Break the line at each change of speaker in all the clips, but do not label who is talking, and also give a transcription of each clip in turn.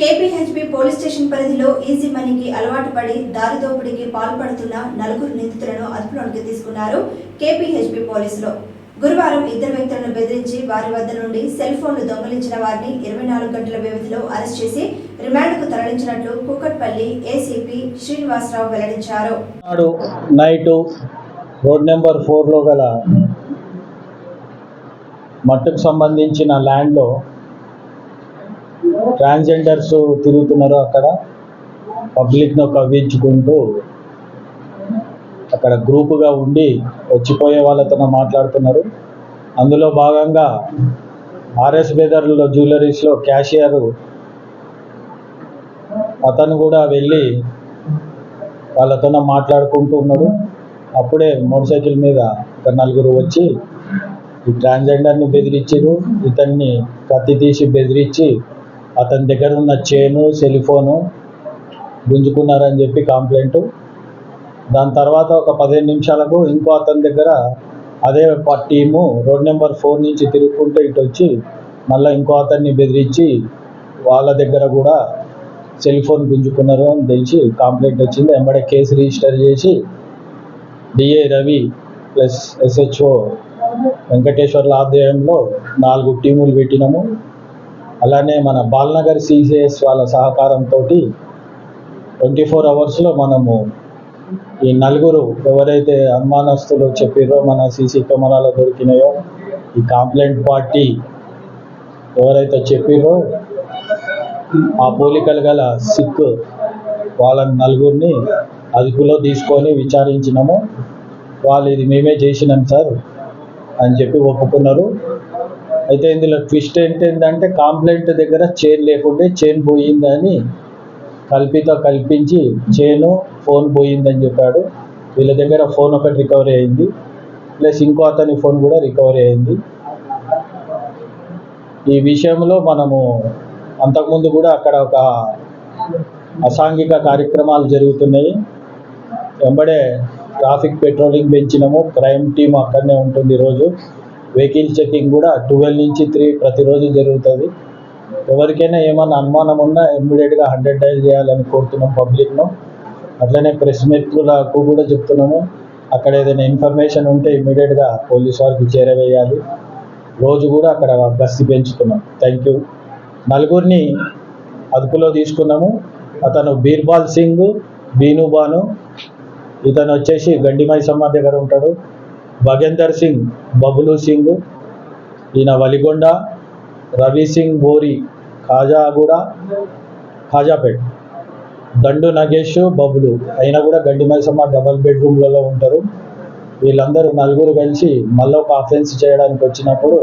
KPHB police station పరిధిలో easy మనీకి అలవాటు పడి దారి దోపిడీకి పాల్పడుతున్న నలుగురు నిందితులను అదుపులోకి తీసుకున్నారు కేపీహెచ్బి పోలీసులు. గురువారం ఇద్దరు వ్యక్తులను బెదిరించి వారి వద్ద నుండి సెల్ ఫోన్లు దొంగిలించిన వారిని ఇరవై నాలుగు గంటల వ్యవధిలో అరెస్ట్ చేసి రిమాండ్కు తరలించినట్లు కూకట్పల్లి ఏసీపీ శ్రీనివాసరావు వెల్లడించారు.
నాడు రోడ్ నెంబర్ ఫోర్లో గల మట్టుకు సంబంధించిన ల్యాండ్లో ట్రాన్స్జెండర్స్ తిరుగుతున్నారు అక్కడ. పబ్లిక్ను కవ్వించుకుంటూ అక్కడ గ్రూపుగా ఉండి వచ్చిపోయే వాళ్ళతో మాట్లాడుతున్నారు. అందులో భాగంగా ఆర్ఎస్ బెదర్లో జ్యువెలరీస్లో క్యాషియర్ అతను కూడా వెళ్ళి వాళ్ళతో మాట్లాడుకుంటూ ఉన్నాడు. అప్పుడే మోటార్ సైకిల్ మీద ఒక నలుగురు వచ్చి ఈ ట్రాన్స్జెండర్ని బెదిరించారు. ఇతన్ని కత్తి తీసి బెదిరించి అతని దగ్గర ఉన్న చైను సెలిఫోను గుంజుకున్నారని చెప్పి కంప్లైంట్ దాని తర్వాత ఒక పదిహేను నిమిషాలకు ఇంకో అతని దగ్గర అదే టీము రోడ్ నెంబర్ ఫోర్ నుంచి తిరుగుకుంటూ ఇటు వచ్చి మళ్ళీ ఇంకో అతన్ని బెదిరించి వాళ్ళ దగ్గర కూడా సెల్ ఫోన్ గుంజుకున్నారు అని తెలిసి కంప్లైంట్ వచ్చింది. వెంబడే కేసు రిజిస్టర్ చేసి డిఏ రవి ప్లస్ ఎస్హెచ్ఓ వెంకటేశ్వర్ల ఆధ్వర్యంలో నాలుగు టీములు పెట్టినాము. అలానే మన బాల్నగర్ సిసిఎస్ వాళ్ళ సహకారంతో ట్వంటీ ఫోర్ అవర్స్లో మనము ఈ నలుగురు ఎవరైతే అనుమానస్తులు చెప్పారో మన సీసీ కెమెరాలో దొరికినాయో ఈ కాంప్లైంట్ పార్టీ ఎవరైతే చెప్పారో ఆ పోలికలు గల సిక్ వాళ్ళ నలుగురిని అదుపులో తీసుకొని విచారించినాము. వాళ్ళు ఇది మేమే చేసినాం సార్ అని చెప్పి ఒప్పుకున్నారు. అయితే ఇందులో ట్విస్ట్ ఏంటంటే కాంప్లైంట్ దగ్గర చైన్ లేకుంటే చైన్ పోయిందని కల్పిత కల్పించి చైను ఫోన్ పోయిందని చెప్పాడు. వీళ్ళ దగ్గర ఫోన్ ఒకటి రికవరీ అయింది. ప్లస్ ఇంకో అతని ఫోన్ కూడా రికవరీ అయింది. ఈ విషయంలో మనము అంతకుముందు కూడా అక్కడ ఒక అసాంఘిక కార్యక్రమాలు జరుగుతున్నాయి. వెంబడే ట్రాఫిక్ పెట్రోలింగ్ పెంచినాము. క్రైమ్ టీం అక్కడనే ఉంటుంది రోజు వెహికల్ చెకింగ్ కూడా ట్వెల్వ్ నుంచి త్రీ ప్రతిరోజు జరుగుతుంది. ఎవరికైనా ఏమైనా అనుమానం ఉన్నా ఇమ్మీడియట్గా హండ్రెడ్ డైల్ చేయాలని కోరుతున్నాం పబ్లిక్ను. అట్లనే ప్రెస్ మిత్రులకు కూడా చెప్తున్నాము. అక్కడ ఏదైనా ఇన్ఫర్మేషన్ ఉంటే ఇమ్మీడియట్గా పోలీస్ వారికి చేరవేయాలి. రోజు కూడా అక్కడ గస్తీ పెంచుతున్నాం. థ్యాంక్ యూ నలుగురిని అదుపులో తీసుకున్నాము. అతను బీర్బాల్ సింగ్ బీనుబాను. ఇతను వచ్చేసి గండిమై మైసమ్మ దగ్గర ఉంటాడు. భగేందర్ సింగ్ బబులు సింగ్ ఈయన వలిగొండ రవి సింగ్ బోరి ఖాజాగూడ ఖాజాపేట్. దండు నగేష్ బబులు. అయినా కూడా గడ్డి మైసమ్మ డబల్ బెడ్రూమ్లలో ఉంటారు. వీళ్ళందరూ నలుగురు కలిసి మళ్ళీ ఒక అఫెన్స్ చేయడానికి వచ్చినప్పుడు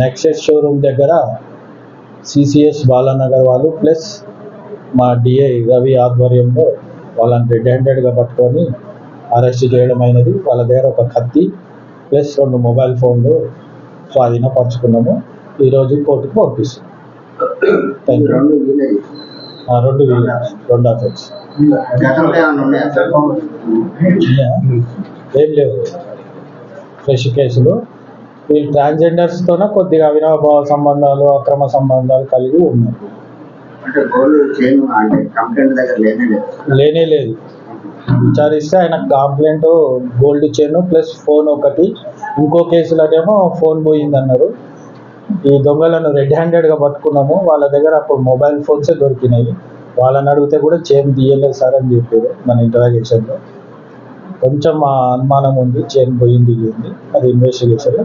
నెక్సెస్ షోరూమ్ దగ్గర సిసిఎస్ బాలానగర్ వాళ్ళు ప్లస్ మా డిఐ రవి ఆధ్వర్యంలో వాళ్ళని రెడ్ హ్యాండెడ్గా పట్టుకొని అరెస్ట్ చేయడం అయినది. వాళ్ళ దగ్గర ఒక కత్తి ప్లస్ రెండు మొబైల్ ఫోన్లు స్వాధీనపరుచుకున్నాము ఈరోజు కోర్టుకు పంపిస్తాం. థ్యాంక్ యూ
రెండు వీలే.
ఆ, రెండు? ఏం లేవు. ఫ్రెష్ కేసులు. వీళ్ళు ట్రాన్స్జెండర్స్తోనే కొద్దిగా అవినాభావ సంబంధాలు అక్రమ సంబంధాలు కలిగి ఉన్నారు.
అంటే గోల్డ్ చైన్ అంటే కంప్లైంట్ దగ్గర లేనే లేదు.
లేనే లేదు. విచారిస్తే ఆయన complaint gold chain plus phone ఒకటి. ఇంకో కేసులోనేమో ఫోన్ పోయిందన్నారు. ఈ దొంగలను రెడ్ హ్యాండెడ్గా పట్టుకున్నాము. వాళ్ళ దగ్గర అప్పుడు మొబైల్ ఫోన్సే దొరికినాయి. వాళ్ళని అడిగితే కూడా చైన్ తీయలేదు సార్ అని చెప్పారు మన ఇంటరాగేషన్లో. కొంచెం అనుమానం ఉంది చైన్ పోయింది అది ఇన్వెస్టిగేషన్లో